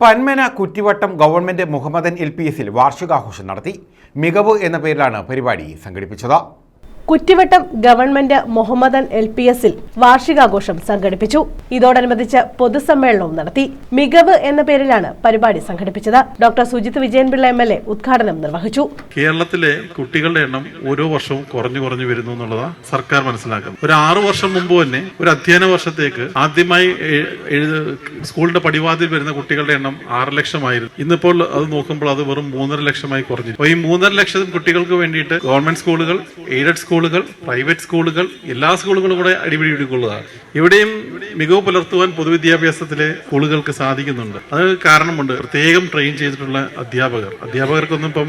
Panmana Kuttivattam government Muhammadan L P എസിൽ വാർഷികാഘോഷം നടത്തി. മികവ് എന്ന പേരിലാണ് പരിപാടി സംഘടിപ്പിച്ചത്. Kuttivattam government Muhammadan L P എസിൽ വാർഷികാഘോഷം സംഘടിപ്പിച്ചു. ഇതോടനുബന്ധിച്ച് പൊതുസമ്മേളനവും നടത്തി. മികവ് എന്ന പേരിലാണ് പരിപാടി സംഘടിപ്പിച്ചത്. Doctor Sujith Vijayanpillai M L A ഉദ്ഘാടനം നിർവഹിച്ചു. കേരളത്തിലെ കുട്ടികളുടെ എണ്ണം ഓരോ വർഷവും കുറഞ്ഞു കുറഞ്ഞു വരുന്നു എന്നുള്ളതാണ് സർക്കാർ മനസ്സിലാക്കുന്നത്. ഒരു ആറു വർഷം മുമ്പ് തന്നെ ഒരു അധ്യയന വർഷത്തേക്ക് ആദ്യമായി സ്കൂളിന്റെ പടിവാതിൽ വരുന്ന കുട്ടികളുടെ എണ്ണം ആറ് ലക്ഷമായിരുന്നു. ഇന്നിപ്പോൾ അത് നോക്കുമ്പോൾ അത് വെറും മൂന്നര ലക്ഷമായി കുറഞ്ഞു ഈ മൂന്നര ലക്ഷം കുട്ടികൾക്ക് വേണ്ടിയിട്ട് ഗവൺമെന്റ് സ്കൂളുകൾ എയ്ഡഡ് സ്കൂളുകൾ പ്രൈവറ്റ് സ്കൂളുകൾ എല്ലാ സ്കൂളുകളും കൂടെ അടിപിടി പിടിക്കൊള്ളുകയാണ് ഇവിടെയും മികവ് പുലർത്തുവാൻ പൊതുവിദ്യാഭ്യാസത്തിലെ സ്കൂളുകൾക്ക് സാധിക്കുന്നുണ്ട്. അത് കാരണമുണ്ട് പ്രത്യേകം ട്രെയിൻ ചെയ്തിട്ടുള്ള അധ്യാപകർ. അധ്യാപകർക്കൊന്നും ഇപ്പം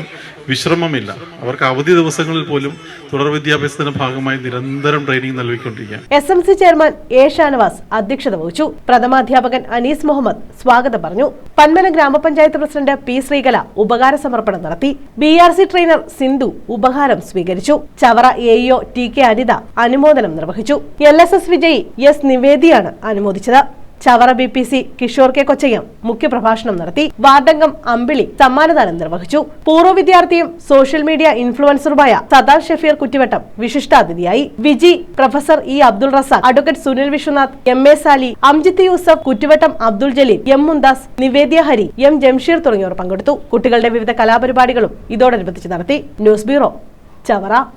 വിശ്രമമില്ല. അവർക്ക് അവധി ദിവസങ്ങളിൽ പോലും തുടർ വിദ്യാഭ്യാസത്തിന്റെ ഭാഗമായി നിരന്തരം training നൽകിക്കൊണ്ടിരിക്കുകയാണ്. S M C chairman A Shanavas അധ്യക്ഷത വഹിച്ചു. പ്രഥമാധ്യാപകൻ അനീസ് മുഹമ്മദ് സ്വാഗതം പറഞ്ഞു. പന്മന ഗ്രാമപഞ്ചായത്ത് പ്രസിഡന്റ് പി ശ്രീകല ഉപകാര സമർപ്പണം നടത്തി. B R C trainer Sindhu ഉപഹാരം സ്വീകരിച്ചു. Chavara AEO T K Anitha അനുമോദനം നിർവഹിച്ചു. എൽ എസ് എസ് വിജയി എസ് നിവേദിയാണ് അനുമോദിച്ചത്. Chavara B P C Kishore K Kochayyam മുഖ്യപ്രഭാഷണം നടത്തി. വാർഡംഗം അമ്പിളി സമ്മാനദാനം നിർവഹിച്ചു. പൂർവ വിദ്യാർത്ഥിയും സോഷ്യൽ മീഡിയ ഇൻഫ്ലുവൻസറുമായ Sadar Shafeer Kuttivattam വിശിഷ്ടാതിഥിയായി. Viji professor E Abdul Razak advocate Sunil Viswanath M A Sali Amjith Yusuf Kuttivattam Abdul Jaleel M Mumtaz Nivedya Hari M Jamsheer തുടങ്ങിയവർ പങ്കെടുത്തു. കുട്ടികളുടെ വിവിധ കലാപരിപാടികളും ഇതോടനുബന്ധിച്ച് നടത്തി. News bureau Chavara.